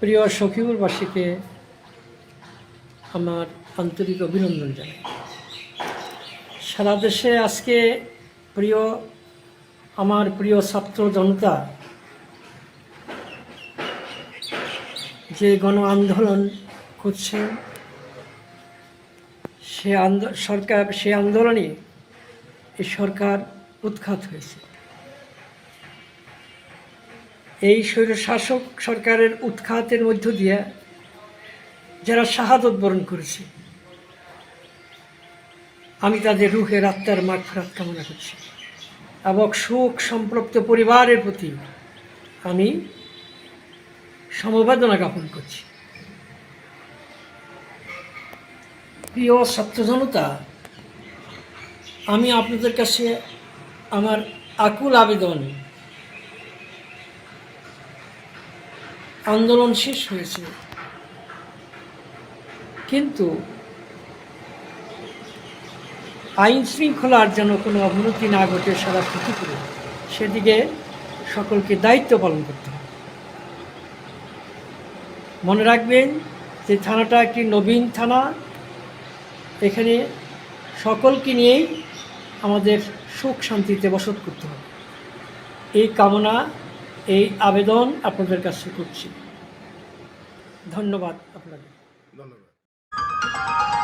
প্রিয় সখীপুরবাসীকে আমার আন্তরিক অভিনন্দন জানাই। সারা দেশে আজকে প্রিয়, আমার প্রিয় ছাত্র জনতা, যে গণ আন্দোলন করছে, সে আন্দো সরকার সে আন্দোলনে এই সরকার উৎখাত হয়েছে। এই স্বৈরশাসক সরকারের উৎখাতের মধ্য দিয়ে যারা শাহাদত বরণ করেছে, আমি তাদের রুহের আত্মার মাঠ ফেরাত কামনা করছি। এবং সুখ সম্পৃক্ত পরিবারের প্রতি আমি সমবেদনা জ্ঞাপন করছি। প্রিয় ছাত্র জনতা আমি আপনাদের কাছে আমার আকুল আবেদন আন্দোলন শেষ হয়েছে। কিন্তু আইন শৃঙ্খলার যেন কোনো অবনতি না ঘটে, সারা করে সেদিকে সকলকে দায়িত্ব পালন করতে হবে। মনে রাখবেন যে থানাটা একটি নবীন থানা। এখানে সকলকে নিয়েই আমাদের সুখ শান্তিতে বসত করতে হবে। এই কামনা এই আবেদন আপনাদের কাছে করছি। ধন্যবাদ আপনাদের। ধন্যবাদ।